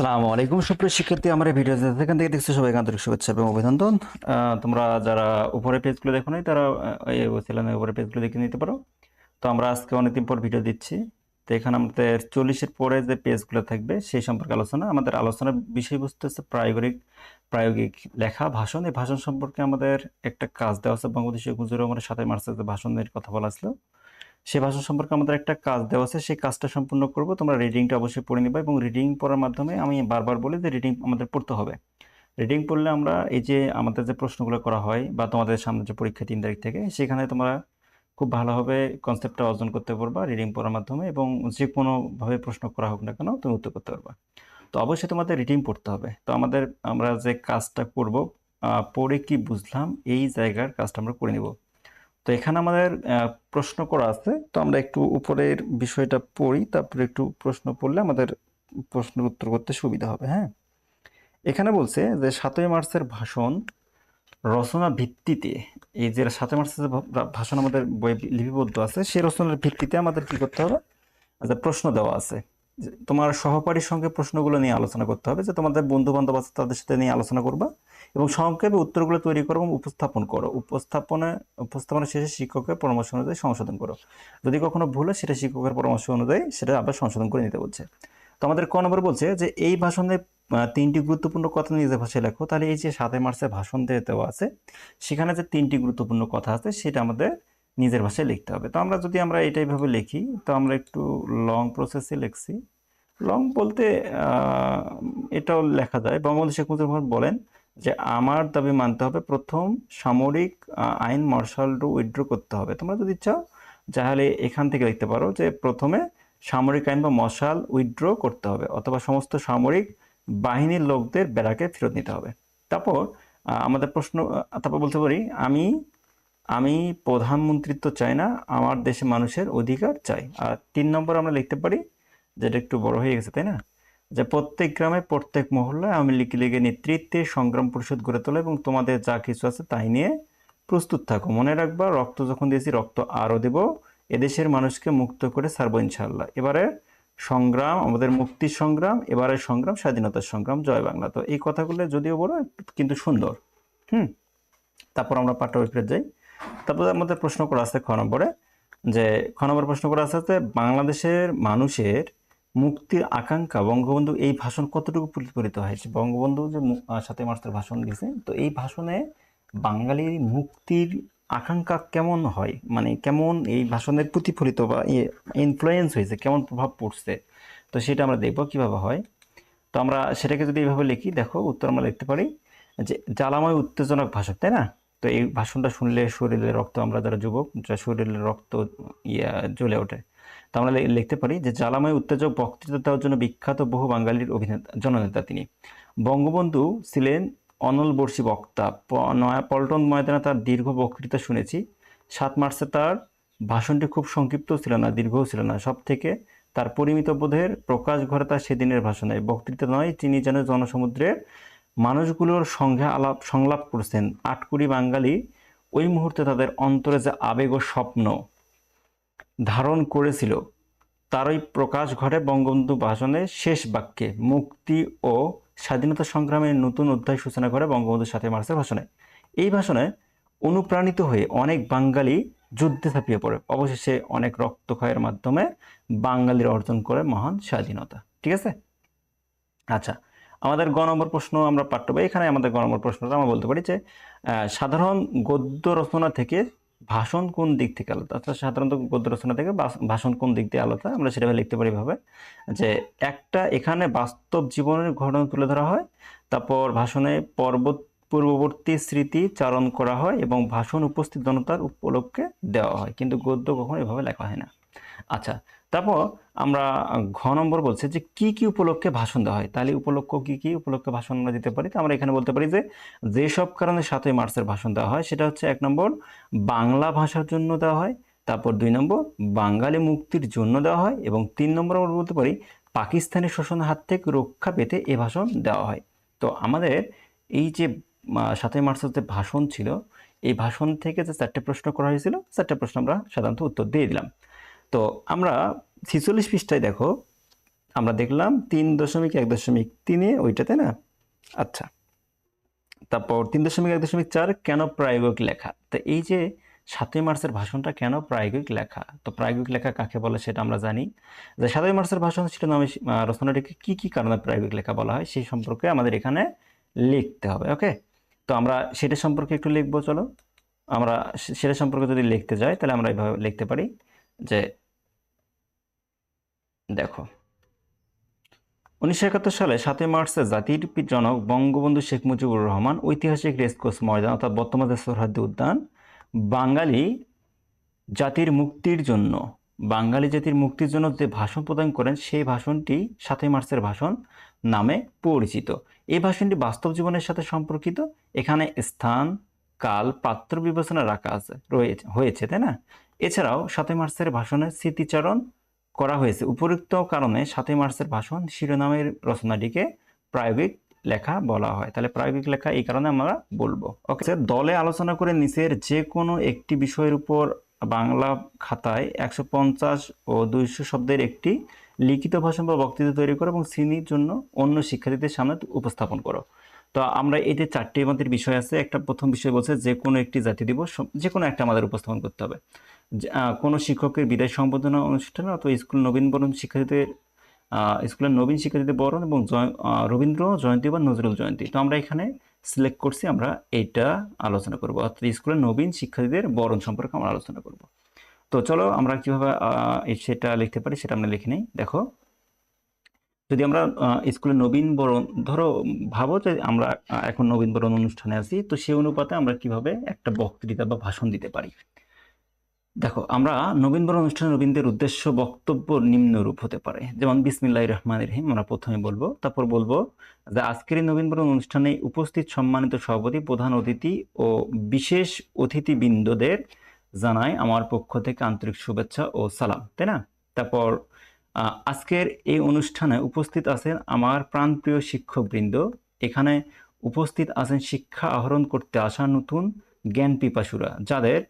আসসালামু আলাইকুম। সুপ্রিয় শিক্ষার্থী, আমার এই ভিডিও যেখান থেকে দেখছ সবাই আন্তরিক শুভেচ্ছা এবং অভিনন্দন। তোমরা যারা উপরে পেজগুলো দেখো নাই, তারা এই উপরে পেজগুলো দেখে নিতে পারো। তো আমরা আজকে অনেকদিন পর ভিডিও দিচ্ছি। তো এখানে আমাদের চল্লিশের পরে যে পেজগুলো থাকবে, সেই সম্পর্কে আলোচনা। আমাদের আলোচনার বিষয়বস্তু হচ্ছে প্রায়োগিক প্রায়োগিক লেখা, ভাষণ। এই ভাষণ সম্পর্কে আমাদের একটা কাজ দেওয়া আছে। বাংলাদেশি গুজুর রহমানের সাথে মার্চে যে ভাষণের কথা বলা ছিল। সেই ভাষা সম্পর্কে আমাদের একটা কাজ দেওয়া আছে, সেই কাজটা সম্পূর্ণ করব। তোমরা রিডিংটা অবশ্যই পড়ে নিবা এবং রিডিং পড়ার মাধ্যমে আমি বারবার বলি যে রিডিং আমাদের পড়তে হবে। রিডিং পড়লে আমরা এই যে আমাদের যে প্রশ্নগুলো করা হয় বা তোমাদের সামনে যে পরীক্ষা তিন তারিখ থেকে, সেখানে তোমরা খুব ভালোভাবে কনসেপ্টটা অর্জন করতে পারবা রিডিং পড়ার মাধ্যমে এবং যে কোনোভাবে প্রশ্ন করা হোক না কেন তুমি উত্তর করতে পারবা। তো অবশ্যই তোমাদের রিডিং পড়তে হবে। তো আমাদের, আমরা যে কাজটা করব পড়ে কি বুঝলাম, এই জায়গার কাজটা আমরা করে নিব। তো এখানে আমাদের প্রশ্ন করা আছে। তো আমরা একটু উপরের বিষয়টা পড়ি, তারপরে একটু প্রশ্ন পড়লে আমাদের প্রশ্নের উত্তর করতে সুবিধা হবে হ্যাঁ? এখানে বলছে যে, সাতই মার্চের ভাষণ রচনা ভিত্তিতে, এই যে সাতই মার্চের ভাষণ আমাদের বই লিপিবদ্ধ আছে, সেই রচনার ভিত্তিতে আমাদের কি করতে হবে? আচ্ছা প্রশ্ন দেওয়া আছে। তোমার সহপাঠীর সঙ্গে প্রশ্নগুলো নিয়ে আলোচনা করতে হবে, যে তোমাদের বন্ধু বান্ধব আছে তাদের সাথে নিয়ে আলোচনা করবা এবং সংক্ষেপে উত্তরগুলো তৈরি করো এবং উপস্থাপন করো। উপস্থাপনে উপস্থাপনা শেষে শিক্ষকের পরামর্শ অনুযায়ী সংশোধন করো। যদি কখনো ভুল হয়, সেটা শিক্ষকের পরামর্শ অনুযায়ী সেটা আবার সংশোধন করে নিতে বলছে। তো আমাদের ক নম্বর বলছে যে, এই ভাষণে তিনটি গুরুত্বপূর্ণ কথা নিজের ভাষায় লেখো। তাহলে এই যে সাতই মার্চে ভাষণ দেওয়া আছে, সেখানে যে তিনটি গুরুত্বপূর্ণ কথা আছে, সেটা আমাদের নিজের ভাষায় লিখতে হবে। তো আমরা যদি আমরা এটাই ভাবে লিখি, তো আমরা একটু লং প্রসেসে লিখছি। লং বলতে এটাও লেখা যায়। বঙ্গবন্ধু শেখ মুজিবুর রহমান বলেন যে, আমার দাবি মানতে হবে প্রথম সামরিক আইন মার্শাল রু উইথড্র করতে হবে। তোমরা যদি চাও তাহলে এখান থেকে লিখতে পারো যে, প্রথমে সামরিক আইন বা মশাল উইথড্র করতে হবে, অথবা সমস্ত সামরিক বাহিনীর লোকদের বেড়াকে ফেরত নিতে হবে। তারপর আমাদের প্রশ্ন তারপর বলতে পারি, আমি আমি প্রধানমন্ত্রিত্ব চাই না, আমার দেশে মানুষের অধিকার চাই। আর তিন নম্বর আমরা লিখতে পারি, যেটা একটু বড় হয়ে গেছে, তাই না? যে প্রত্যেক গ্রামে, প্রত্যেক মহল্লায় আওয়ামী লীগ লীগের নেতৃত্বে সংগ্রাম পরিষদ গড়ে তোলা এবং তোমাদের যা কিছু আছে তাই নিয়ে প্রস্তুত থাকো। মনে রাখবা, রক্ত যখন দিয়েছি, রক্ত আরও দেব। এদেশের মানুষকে মুক্ত করে ছাড়বো ইনশাল্লাহ এবারে সংগ্রাম, আমাদের মুক্তির সংগ্রাম, এবারে সংগ্রাম, স্বাধীনতার সংগ্রাম। জয় বাংলা। তো এই কথাগুলো যদিও বড় কিন্তু সুন্দর। হুম? তারপর আমরা পাঠ্য বই যাই। তারপর আমাদের প্রশ্ন করা আছে খ নম্বরে, যে খ নম্বর প্রশ্ন করা আছে বাংলাদেশের মানুষের মুক্তির আকাঙ্ক্ষা বঙ্গবন্ধু এই ভাষণ কতটুকু প্রতিফলিত হয়েছে? বঙ্গবন্ধু যে সাতই মার্চের ভাষণ দিয়েছে, তো এই ভাষণে বাঙালির মুক্তির আকাঙ্ক্ষা কেমন হয়? মানে কেমন এই ভাষণের প্রতিফলিত বা ইনফ্লুয়েন্স হয়েছে? কেমন প্রভাব পড়ছে? তো সেটা আমরা দেখব কীভাবে হয়। তো আমরা সেটাকে যদি এইভাবে লিখি, দেখো উত্তর আমরা লিখতে পারি যে জ্বালাময় উত্তেজনক ভাষণ, তাই না? তো এই ভাষণটা শুনলে শরীরে রক্ত আমরা যারা যুবক, যা শরীরে রক্ত, ইয়া, জ্বলে ওঠে। তো আমরা লিখতে পারি যে, জ্বালাময় উত্তেজক বক্তৃতা দেওয়ার জন্য বিখ্যাত বহু বাঙালির অভিনেতা, জননেতা তিনি। বঙ্গবন্ধু ছিলেন অনলবর্ষী বক্তা। নয়া, পল্টন ময়দানে তার দীর্ঘ বক্তৃতা শুনেছি। সাত মার্চে তার ভাষণটি খুব সংক্ষিপ্ত ছিল না, দীর্ঘও ছিল না। সব থেকে তার পরিমিত বোধের প্রকাশ ঘটে তার সেদিনের ভাষণে। বক্তৃতা নয়, তিনি যেন জনসমুদ্রের মানুষগুলোর সঙ্গে আলাপ সংলাপ করছেন আটকুড়ি বাঙালি। ওই মুহূর্তে তাদের অন্তরে যে আবেগ ও স্বপ্ন ধারণ করেছিল, তারই প্রকাশ ঘটে বঙ্গবন্ধু ভাষণের শেষ বাক্যে। মুক্তি ও স্বাধীনতা সংগ্রামের নতুন অধ্যায় সূচনা করে বঙ্গবন্ধুর সাথে মার্চের ভাষণে। এই ভাষণে অনুপ্রাণিত হয়ে অনেক বাঙালি যুদ্ধে ঝাঁপিয়ে পড়ে। অবশেষে অনেক রক্তক্ষয়ের মাধ্যমে বাঙালির অর্জন করে মহান স্বাধীনতা। ঠিক আছে? আচ্ছা আমাদের গ নম্বর প্রশ্ন আমরা পাঠ্য বই এখানে আমাদের গ নম্বর প্রশ্নটা আমরা বলতে পারি যে সাধারণ গদ্য রচনা থেকে ভাষণ কোন দিক থেকে আলাদা? অর্থাৎ সাধারণত গদ্য রচনা থেকে ভাষণ কোন দিক দিয়ে আলাদা? আমরা সেভাবে লিখতে পারি ভাবে যে একটা এখানে বাস্তব জীবনের ঘটনা তুলে ধরা হয়, তারপর ভাষণে পর্বত পূর্ববর্তী স্মৃতি চারণ করা হয় এবং ভাষণ উপস্থিত জনতার উপলক্ষে দেওয়া হয়। কিন্তু গদ্য কখনো এভাবে লেখা হয় না। আচ্ছা তারপর আমরা ঘ নম্বর বলছে যে কি কি উপলক্ষে ভাষণ দেওয়া হয়? তাহলে উপলক্ষ কি কি উপলক্ষে ভাষণ আমরা দিতে পারি? তো আমরা এখানে বলতে পারি যে যেসব কারণে সাতই মার্চের ভাষণ দেওয়া হয় সেটা হচ্ছে এক নম্বর বাংলা ভাষার জন্য দেওয়া হয়, তারপর দুই নম্বর বাঙালি মুক্তির জন্য দেওয়া হয় এবং তিন নম্বর আমরা বলতে পারি পাকিস্তানের শোষণের হাত থেকে রক্ষা পেতে এ ভাষণ দেওয়া হয়। তো আমাদের এই যে সাতই মার্চের যে ভাষণ ছিল, এই ভাষণ থেকে যে চারটে প্রশ্ন করা হয়েছিল, চারটে প্রশ্ন আমরা সাধারণত উত্তর দিয়ে দিলাম। তো আমরা ছিচল্লিশ পৃষ্ঠায় দেখো, আমরা দেখলাম তিন দশমিক এক দশমিক তিনে ওইটা, তাই না? আচ্ছা তারপর তিন দশমিক এক দশমিক চার কেন প্রায়োগিক লেখা? তো এই যে সাতই মার্চের ভাষণটা কেন প্রায়োগিক লেখা? তো প্রায়োগিক লেখা কাকে বলে সেটা আমরা জানি। যে সাতই মার্চের ভাষণ ছিল নামে রচনাটিকে কি কি কারণে প্রায়োগিক লেখা বলা হয় সেই সম্পর্কে আমাদের এখানে লিখতে হবে, ওকে? তো আমরা সেটা সম্পর্কে একটু লিখব, চলো। আমরা সেটা সম্পর্কে যদি লিখতে যাই, তাহলে আমরা এইভাবে লিখতে পারি যে দেখো। উনিশশো একাত্তর সালে সাতই মার্চে জাতির জনক বঙ্গবন্ধু শেখ মুজিবুর রহমান ঐতিহাসিক রেসকোর্স ময়দান অর্থাৎ বর্তমান যে উদ্যান, বাঙালি জাতির মুক্তির জন্য, বাঙালি জাতির মুক্তির জন্য যে ভাষণ প্রদান করেন, সেই ভাষণটি সাতই মার্চের ভাষণ নামে পরিচিত। এই ভাষণটি বাস্তব জীবনের সাথে সম্পর্কিত। এখানে স্থান, কাল, পাত্র বিবেচনা রাখা আছে, রয়েছে, হয়েছে, তাই না? এছাড়াও সাতই মার্চের ভাষণের স্মৃতিচারণ করা হয়েছে। উপরোক্ত কারণে সাতই মার্চের ভাষণ শিরোনামের রচনাটিকে প্রায়োগিক লেখা বলা হয়। তাহলে প্রায়োগিক লেখা এই কারণে আমরা বলব। ওকে দলে আলোচনা করে নিচের যে কোনো একটি বিষয়ের উপর বাংলা খাতায় একশো পঞ্চাশ ও দুইশো শব্দের একটি লিখিত ভাষণ বা বক্তৃতা তৈরি করো এবং শ্রেণির জন্য অন্য শিক্ষার্থীদের সামনে উপস্থাপন করো। তো আমরা যে চারটি আমাদের বিষয় আছে। একটা প্রথম বিষয় বলছে যে কোনো একটি জাতি দিবস যে কোনো একটা আমাদের উপস্থাপন করতে হবে। কোনো শিক্ষকের বিদায় সম্বোধনা অনুষ্ঠানে অথবা স্কুল নবীনবরণ শিক্ষার্থীদের স্কুলের নবীন শিক্ষার্থীদের বরণ এবং রবীন্দ্র জয়ন্তী বা নজরুল জয়ন্তী। তো আমরা এখানে সিলেক্ট করছি, আমরা এইটা আলোচনা করব। অর্থাৎ স্কুলের নবীন শিক্ষার্থীদের বরণ সম্পর্কে আমরা আলোচনা করব। তো চলো আমরা কীভাবে সেটা লিখতে পারি সেটা আমরা লিখে নিই। দেখো, যদি আমরা স্কুলে নবীন বরণ, ধরো ভাবো যে আমরা এখন নবীন বরণ অনুষ্ঠানে আছি, তো সেই অনুপাতে আমরা কীভাবে একটা বক্তৃতা বা ভাষণ দিতে পারি। দেখো, আমরা নবীন বরণ অনুষ্ঠানে নবীনদের উদ্দেশ্য, বক্তব্য নিম্নরূপ হতে পারে। যেমন বিসমিল্লাহ রহমান রহিম, আমরা প্রথমে বলব। তারপর বলব যে, আজকের এই নবীন বরণ অনুষ্ঠানে উপস্থিত সম্মানিত সভাপতি, প্রধান অতিথি ও বিশেষ অতিথিবৃন্দদের জানাই আমার পক্ষ থেকে আন্তরিক শুভেচ্ছা ও সালাম, তাই না? তারপর আজকের এই অনুষ্ঠানে উপস্থিত আছেন আমার প্রাণপ্রিয় শিক্ষকবৃন্দ। এখানে উপস্থিত আছেন শিক্ষা আহরণ করতে আসা নতুন জ্ঞান পিপাসুরা, যাদের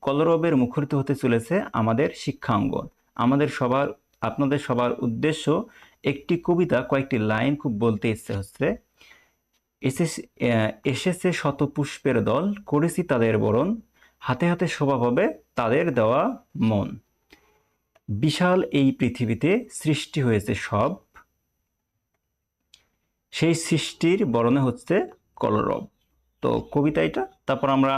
কলরবের মুখরিত হতে চলেছে আমাদের শিক্ষাঙ্গন আমাদের সবার, আপনাদের সবার উদ্দেশ্য একটি কবিতা, কয়েকটি লাইন খুব বলতে ইচ্ছে হচ্ছে। এসেছে শত পুষ্পের দল, করেছি তাদের বরণ, হাতে হাতে শোভা পাবে তাদের দেওয়া মন। বিশাল এই পৃথিবীতে সৃষ্টি হয়েছে সব। সেই সৃষ্টির বরণে হচ্ছে কলরব। তো কবিতা এটা। তারপর আমরা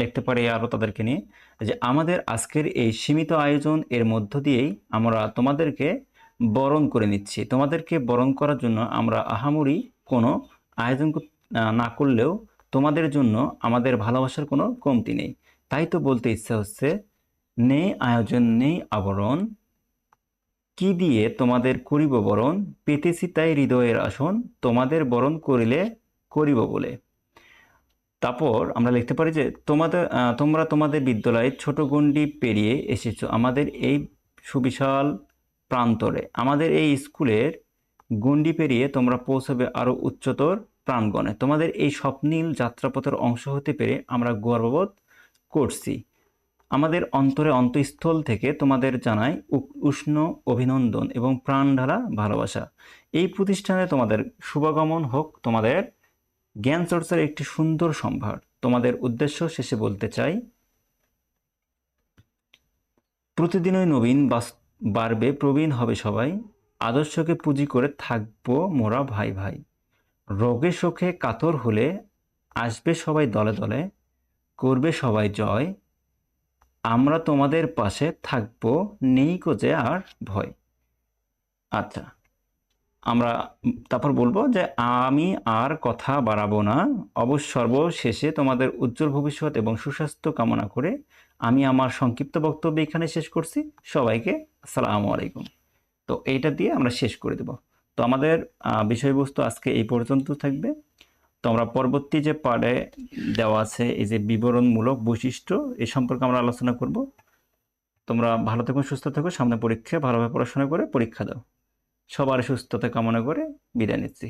লিখতে পারি আরও তাদেরকে নিয়ে যে, আমাদের আজকের এই সীমিত আয়োজন এর মধ্য দিয়েই আমরা তোমাদেরকে বরণ করে নিচ্ছি। তোমাদেরকে বরণ করার জন্য আমরা আহামরি কোনো আয়োজন না করলেও তোমাদের জন্য আমাদের ভালোবাসার কোনো কমতি নেই। তাই তো বলতে ইচ্ছা হচ্ছে নেই আয়োজন নেই আবরণ। কি দিয়ে তোমাদের করিব বরণ? পেতেছি তাই হৃদয়ের আসন। তোমাদের বরণ করিলে করিব বলে। তারপর আমরা লিখতে পারি যে তোমাদের তোমরা তোমাদের বিদ্যালয়ে ছোট গণ্ডি পেরিয়ে এসেছ আমাদের এই সুবিশাল প্রান্তরে। আমাদের এই স্কুলের গণ্ডি পেরিয়ে তোমরা পৌঁছবে আরও উচ্চতর প্রাঙ্গণে। তোমাদের এই স্বপ্নীল যাত্রাপথের অংশ হতে পেরে আমরা গর্ববোধ করছি। আমাদের অন্তরে অন্তঃস্থল থেকে তোমাদের জানাই উষ্ণ অভিনন্দন এবং প্রাণঢালা ভালোবাসা। এই প্রতিষ্ঠানে তোমাদের শুভাগমন হোক তোমাদের জ্ঞান চর্চার একটি সুন্দর সম্ভার। তোমাদের উদ্দেশ্য শেষে বলতে চাই, প্রতিদিনই নবীন বাড়বে, প্রবীণ হবে সবাই। আদর্শকে পুঁজি করে থাকব মোরা ভাই ভাই। রোগে শোকে কাতর হলে আসবে সবাই দলে দলে, করবে সবাই জয়। আমরা তোমাদের পাশে থাকব, নেই কোজে আর ভয়। আচ্ছা। আমরা তারপর বলব যে আমি আর কথা বাড়াবো না। অবশ্য সর্বশেষে তোমাদের উজ্জ্বল ভবিষ্যৎ এবং সুস্বাস্থ্য কামনা করে আমি আমার সংক্ষিপ্ত বক্তব্য এখানে শেষ করছি। সবাইকে আসসালামু আলাইকুম। তো এইটা দিয়ে আমরা শেষ করে দেব। তো আমাদের বিষয়বস্তু আজকে এই পর্যন্ত থাকবে। তো আমরা পরবর্তী যে পার্টে দেওয়া আছে, এই যে বিবরণমূলক বৈশিষ্ট্য, এ সম্পর্কে আমরা আলোচনা করব। তোমরা ভালো থেকো, সুস্থ থেকো, সামনে পরীক্ষা ভালোভাবে পড়াশোনা করে পরীক্ষা দাও। সবার সুস্থতা কামনা করে বিদায় নিচ্ছি।